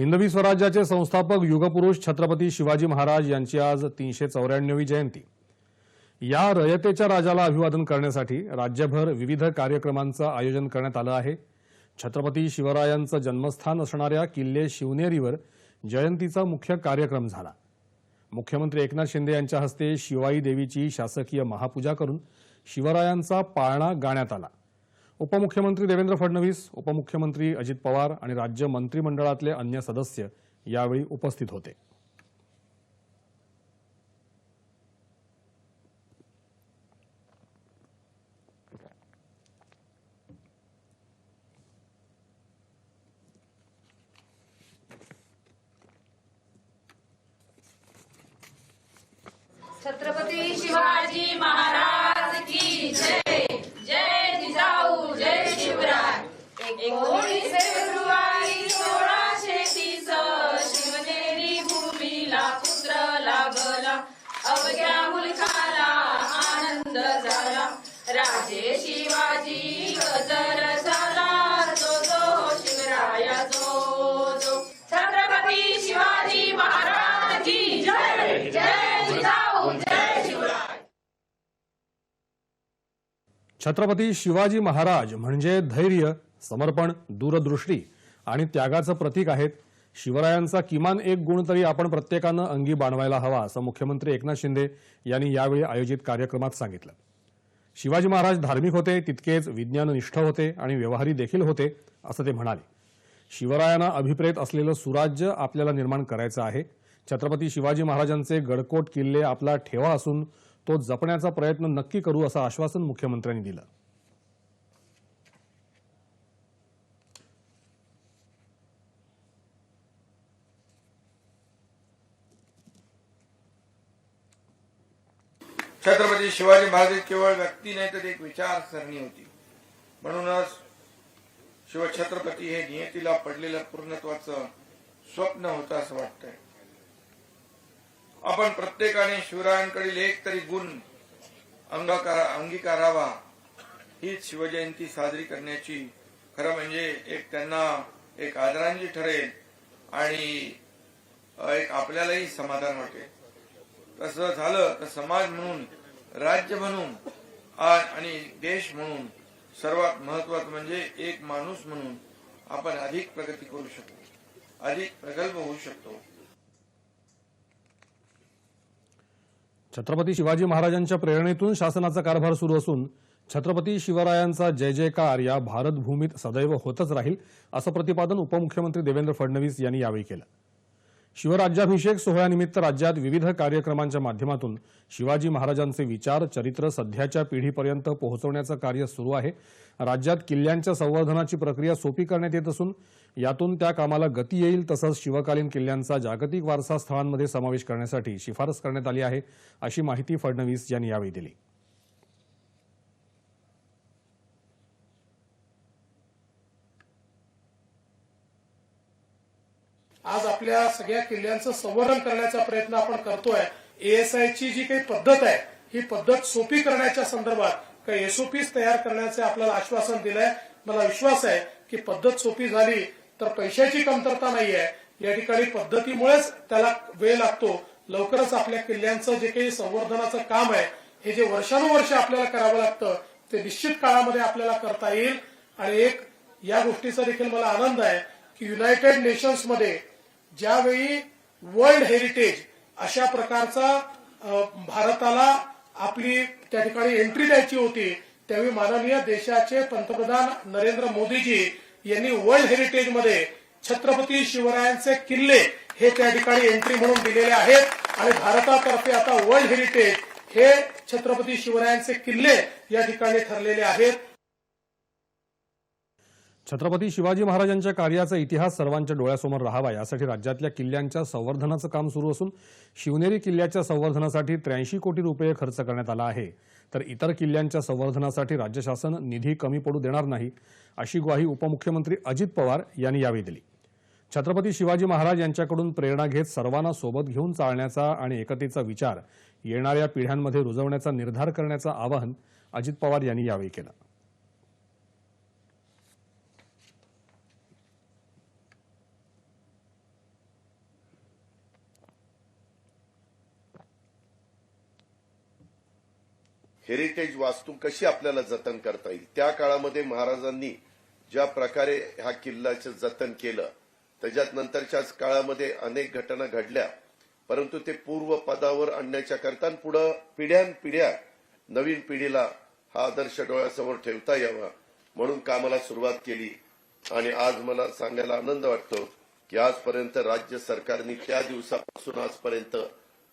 हिंदवी स्वराज्याचे संस्थापक युगपुरुष छत्रपती शिवाजी महाराज यांची आज तीनशे चौऱ्याण्णवी जयंती. या रयतेच्या राजाला अभिवादन करण्यासाठी राज्यभर विविध कार्यक्रमांचं आयोजन करण्यात आलं आहे. छत्रपती शिवरायांचं जन्मस्थान असणाऱ्या किल्ले शिवनेरीवर जयंतीचा मुख्य कार्यक्रम झाला. मुख्यमंत्री एकनाथ शिंदे यांच्या हस्ते शिवाई देवीची शासकीय महापूजा करून शिवरायांचा पाळणा गाण्यात आला. उपमुख्यमंत्री देवेंद्र फडणवीस उपमुख्यमंत्री अजित पवार आणि राज्य मंत्रिमंडळातले अन्य सदस्य यावेळी उपस्थित होते. छत्रपती शिवाजी महाराज राजे शिवाजी गजर झाला जो जो शिवराया जो. जो छत्रपती शिवाजी महाराज जय जय जिजाऊ जय शिवराय. छत्रपती शिवाजी महाराज म्हणजे धैर्य समर्पण दूरदृष्टी आणि त्यागाचं प्रतीक आहेत. शिवरायांचा किमान एक गुण तरी आपण प्रत्येकानं अंगी बाणवायला हवा असं मुख्यमंत्री एकनाथ शिंदे यांनी यावेळी आयोजित कार्यक्रमात सांगितलं. शिवाजी महाराज धार्मिक होते तितकेच विज्ञाननिष्ठ होते आणि व्यवहारी देखील होते असं ते म्हणाले. शिवरायांना अभिप्रेत असलेलं सुराज्य आपल्याला निर्माण करायचं आहे. छत्रपती शिवाजी महाराजांचे गडकोट किल्ले आपला ठेवा असून तो जपण्याचा प्रयत्न नक्की करू असं आश्वासन मुख्यमंत्र्यांनी दिलं. छत्रपती शिवाजी महाराज केवळ व्यक्ती नाही तर एक विचारसरणी होती. म्हणूनच शिवछत्रपती हे नियतीला पडलेलं पूर्णत्वाचं स्वप्न होतं असं वाटतंय. आपण प्रत्येकाने शिवरायांकडील एक तरी गुण अंगकारा अंगीकारावा हीच शिवजयंती साजरी करण्याची खरं म्हणजे एक त्यांना एक आदरांजली ठरेल आणि एक आपल्यालाही समाधान वाटेल. तसं झालं तर समाज म्हणून राज्य म्हणून आणि देश म्हणून सर्वात महत्वाचं म्हणजे एक माणूस म्हणून आपण अधिक प्रगती करू शकतो. अधिक प्रगल्भ होऊ शकतो. छत्रपती शिवाजी महाराजांच्या प्रेरणेतून शासनाचा कारभार सुरू असून छत्रपती शिवरायांचा जय जयकार या भारतभूमीत सदैव होतच राहील असं प्रतिपादन उपमुख्यमंत्री देवेंद्र फडणवीस यांनी यावेळी केलं. शिवराज्याभिषेक सोहळ्यानिमित्त राज्यात विविध कार्यक्रमांच्या माध्यमातून शिवाजी महाराजांचे विचार चरित्र सध्याच्या पिढीपर्यंत पोहोचवण्याचं कार्य सुरू आहे. राज्यात किल्ल्यांच्या संवर्धनाची प्रक्रिया सोपी करण्यात येत असून यातून त्या कामाला गती येईल तसंच शिवकालीन किल्ल्यांचा जागतिक वारसा स्थळांमध्ये समावेश करण्यासाठी शिफारस करण्यात आली आहे अशी माहिती फडणवीस यांनी यावेळी दिली. आज आपल्या सगळ्या किल्ल्यांचं संवर्धन करण्याचा प्रयत्न आपण करतोय. एएसआय ची जी काही पद्धत आहे ही पद्धत सोपी करण्याच्या संदर्भात काही एसओपीज तयार करण्याचे आपल्याला आश्वासन दिलंय? मला विश्वास आहे की पद्धत सोपी झाली तर पैशाची कमतरता नाही आहे या ठिकाणी पद्धतीमुळेच त्याला वेळ लागतो. लवकरच आपल्या किल्ल्यांचं जे काही संवर्धनाचं काम आहे हे जे वर्षानुवर्ष आपल्याला करावं लागतं ते निश्चित काळामध्ये आपल्याला करता येईल. आणि एक या गोष्टीचा देखील मला आनंद आहे की युनायटेड नेशन्समध्ये ज्यावेळी वर्ल्ड हेरिटेज अशा प्रकारचा भारताला आपली त्या ठिकाणी एंट्री द्यायची होती त्यावेळी माननीय देशाचे पंतप्रधान नरेंद्र मोदीजी यांनी वर्ल्ड हेरिटेजमध्ये छत्रपती शिवरायांचे किल्ले हे त्या ठिकाणी एंट्री म्हणून दिलेले आहेत. आणि भारतातर्फे आता वर्ल्ड हेरिटेज हे छत्रपती शिवरायांचे किल्ले या ठिकाणी ठरलेले आहेत. छत्रपती शिवाजी महाराजांच्या कार्याचा इतिहास सर्वांच्या डोळ्यासमोर राहावा यासाठी राज्यातल्या किल्ल्यांच्या संवर्धनाचं काम सुरू असून शिवनेरी किल्ल्याच्या संवर्धनासाठी त्र्याऐंशी कोटी रुपये खर्च करण्यात आला आहे. तर इतर किल्ल्यांच्या संवर्धनासाठी राज्य शासन निधी कमी पडू देणार नाही अशी ग्वाही उपमुख्यमंत्री अजित पवार यांनी यावेळी दिली. छत्रपती शिवाजी महाराज यांच्याकडून प्रेरणा घेत सर्वांना सोबत घेऊन चालण्याचा आणि एकतेचा विचार येणाऱ्या पिढ्यांमध्ये रुजवण्याचा निर्धार करण्याचं आवाहन अजित पवार यांनी यावेळी केलं. हेरिटेज वास्तू कशी आपल्याला जतन करता येईल? त्या काळामध्ये महाराजांनी ज्या प्रकारे ह्या किल्ल्याचं जतन केलं त्याच्यात नंतरच्याच काळामध्ये अनेक घटना घडल्या. परंतु ते पूर्व पदावर आणण्याच्या करता पुढं पिढ्यानपिढ्या नवीन पिढीला हा आदर्श डोळ्यासमोर ठेवता यावा म्हणून कामाला सुरुवात केली. आणि आज मला सांगायला आनंद वाटतो की आजपर्यंत राज्य सरकारने त्या दिवसापासून आजपर्यंत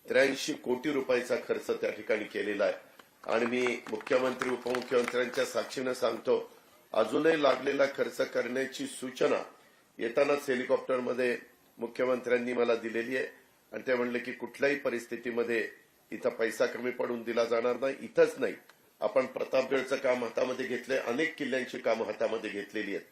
त्र्याऐंशी कोटी रुपयाचा खर्च त्या ठिकाणी केलेला आहे. आणि मी मुख्यमंत्री उपमुख्यमंत्र्यांच्या साक्षीनं सांगतो अजूनही लागलेला खर्च करण्याची सूचना येतानाच हेलिकॉप्टरमध्ये मुख्यमंत्र्यांनी मला दिलेली आहे. आणि ते म्हणले की कुठल्याही परिस्थितीमध्ये इथं पैसा कमी पडून दिला जाणार नाही इथंच नाही. आपण प्रतापगडचं काम हातामध्ये घेतलंय अनेक किल्ल्यांची कामं हातामध्ये घेतलेली आहेत.